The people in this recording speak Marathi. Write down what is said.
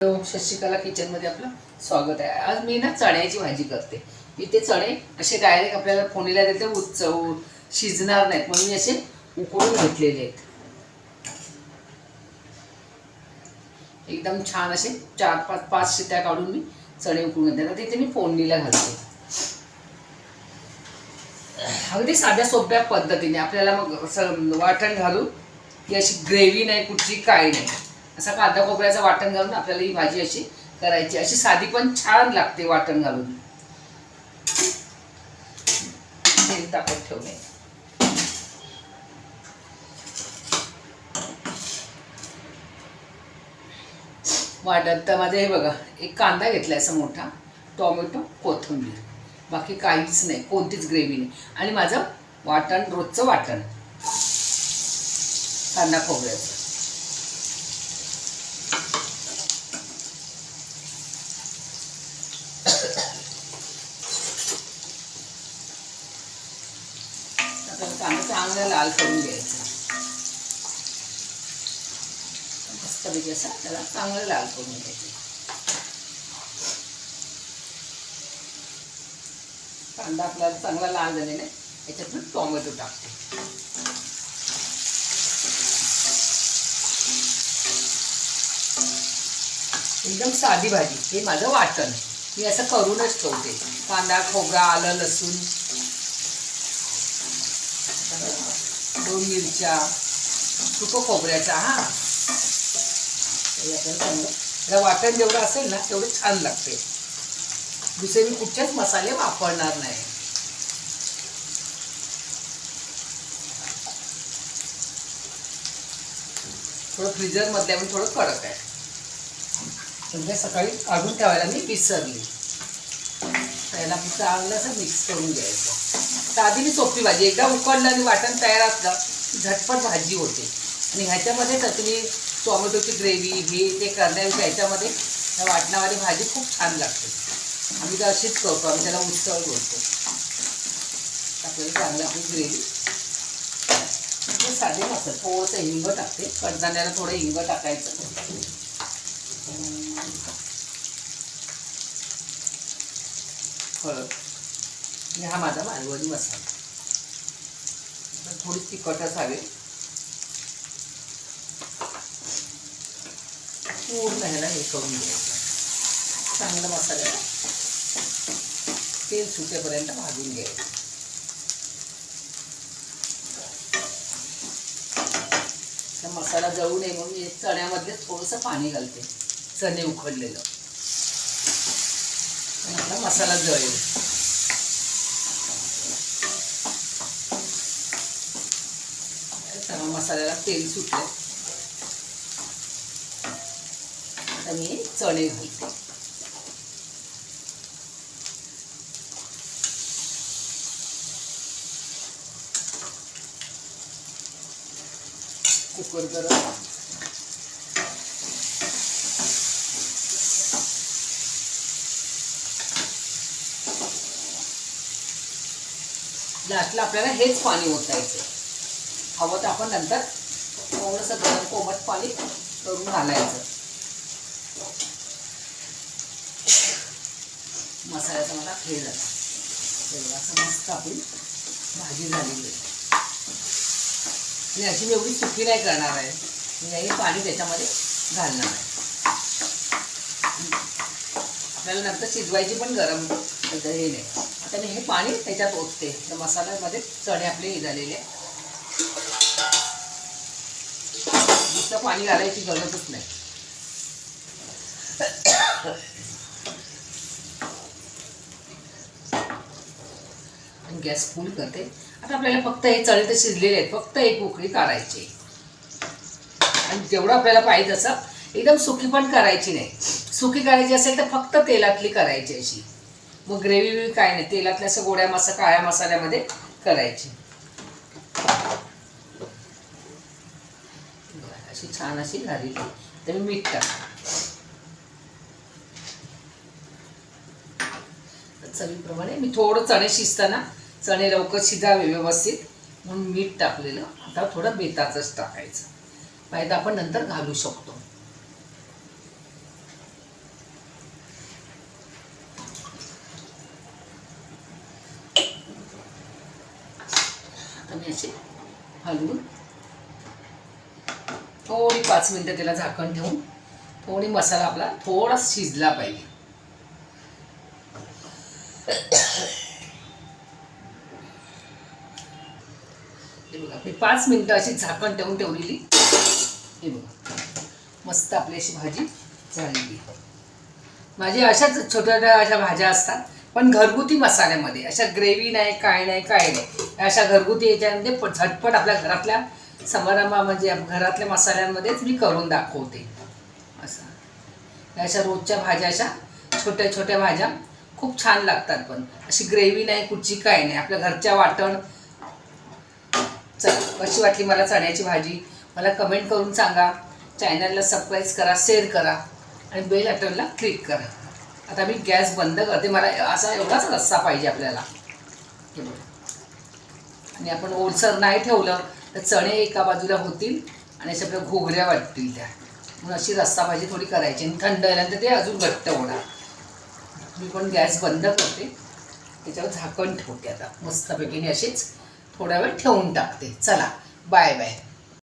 हॅलो शशिकला किचनमध्ये आपलं स्वागत आहे. आज मी ना चण्याची भाजी करते. मी ते चणे असे डायरेक्ट आपल्याला फोणीला देते उचवून शिजणार नाहीत. म्हणून मी असे उकळून घेतलेले आहेत. एकदम छान असे चार पाच पाच शिट्या काढून मी चणे उकळून घेते आता तिथे मी फोडणीला घालते. अगदी साध्या सोप्या पद्धतीने आपल्याला मग असं वाटण घालून की अशी ग्रेव्ही नाही कुठची काय नाही. असा कांदा खोबऱ्याचं वाटण घालून आपल्याला ही भाजी अशी करायची. अशी साधी पण छान लागते वाटण घालून. तेल तापत ठेवणे वाटण तर माझं हे बघा एक कांदा घेतला असा मोठा टोमॅटो कोथिंबीर. बाकी काहीच नाही कोणतीच ग्रेव्ही नाही. आणि माझं वाटण रोजचं वाटण. कांदा खोबऱ्याचं आपल्याला कांदा लाल करून घ्यायचा. मस्तपैकी असा त्याला चांगलं लाल करून घ्यायचं. कांदा आपल्याला चांगला लाल झालेला आहे याच्यात टोमॅटो टाकते. एकदम साधी भाजी हे माझं वाटण. मी असं करूनच ठेवते. कांदा खोबरा आलं लसूण. दोन मिरच्या सुकं खोबऱ्याचा हा. हे वाटण जेवढं असेल ना तेवढं छान लागते. दुसरे मी कुठचेच मसाले वापरणार नाही. थोडं फ्रीजरमधल्या पण थोडं कडक आहे. म्हणजे सकाळी काढून ठेवायला मी विसरली. त्याला मी चांगलं असं मिक्स करून घ्यायचं. साधी मी सोपी भाजी. एकदा उकडलं आणि वाटण तयार असलं की झटपट भाजी होते. आणि ह्याच्यामध्ये तर तुम्ही टोमॅटोची ग्रेव्ही हे ते करण्यापेक्षा ह्याच्यामध्ये ह्या वाटणावाली भाजी खूप छान लागते. आम्ही तर अशीच करतो. आम्ही त्याला उत्सव बोलतो. आपल्याला चांगलं आपली ग्रेव्ही. साधे असतं थोडंसं हिंग टाकते. कडधान्याला थोडं हिंग टाकायचं. हळद. आणि हा माझा मालवणी मसाला. तर थोडी तिखटच हवे पूर्ण ह्याला हे करून घ्यायचं. चांगलं मसाल्याला तेल सुटेपर्यंत भाजून घ्यायचं. तर मसाला जळू नये म्हणून मी चण्यामध्ये थोडंसं पाणी घालते. चणे उकडलेलं आपला मसाला जळेल. मसाल्याला तेल सुटलं आता मी चणे घालते. कुकर गरम. लास्टला आपल्याला हेच पाणी ओतायचं हवं तर आपण नंतर थोडंसं गरम कोमट पाणी करून घालायचं. मसाल्याचा मला खेळ झाला तेव्हा असं मस्त आपली भाजी झालेली आहे. मी अशी मी एवढी सुकी नाही करणार आहे. मी हे पाणी त्याच्यामध्ये घालणार आहे. आपल्याला नंतर शिजवायची पण गरम हे नाही. आता मी हे पाणी त्याच्यात ओतते. तर मसाल्यामध्ये चणे आपले हे झालेले आहे. पाणी घालायची गरजच नाही. गॅस फुल करते. आता आपल्याला फक्त हे चळीत तर शिजलेले आहेत. फक्त एक उकळी काढायची. आणि जेवढं आपल्याला पाहिजे तसं एकदम सुकी पण करायची नाही. सुकी करायची असेल तर फक्त तेलातली करायची अशी. मग ग्रेव्ही काय नाही. तेलातल्या असं गोड्या मसा काळ्या मसाल्यामध्ये करायची. अशी छान अशी झाली तर मी मीठ टाक चवीप्रमाणे मी थोडं चणे शिजताना चणे लवकर शिजावे व्यवस्थित. म्हणून मीठ टाकलेलं. आता थोडं बेताचंच टाकायचं. पाहिजे आपण नंतर घालू शकतो. मी असे हलवून थोडी पाच मिनटं त्याला झाकण ठेवून थोडी मसाला आपला थोडा शिजला पाहिजे. हे बघा मी पाच मिनटं अशी झाकण ठेवून ठेवलेली. हे बघा मस्त आपली अशी भाजी झालेली. माझी अशाच छोट्या छोट्या अशा भाज्या असतात पण घरगुती मसाल्यामध्ये अशा ग्रेव्ही नाही काय नाही काय नाही अशा घरगुती याच्यामध्ये झटपट आपल्या घरातल्या समारंभा म्हणजे घरातल्या मसाल्यांमध्येच मी करून दाखवते. असं. अशा रोजच्या भाज्या अशा छोट्या छोट्या भाज्या खूप छान लागतात पण. अशी ग्रेव्ही नाही कुठची काय नाही. आपल्या घरच्या वाटण. कशी वाटली मला चण्याची भाजी? मला कमेंट करून सांगा. चॅनलला सबस्क्राईब करा शेअर करा आणि बेल आयटनला क्लिक करा. आता मी गॅस बंद करते. मला असा एवढाच रस्सा पाहिजे आपल्याला. आणि आपण ओलसर नाही ठेवलं तर चणे एका बाजूला होतील आणि अशा आपल्या घोगऱ्या वाटतील त्या. म्हणून अशी रस्सा भाजी थोडी करायची आणि थंड झाल्यानंतर ते अजून घट्ट होणार. मी पण गॅस बंद करते. त्याच्यावर झाकण ठेवते आता. मस्तपैकी अशीच थोडा वेळ ठेवून टाकते. चला बाय बाय.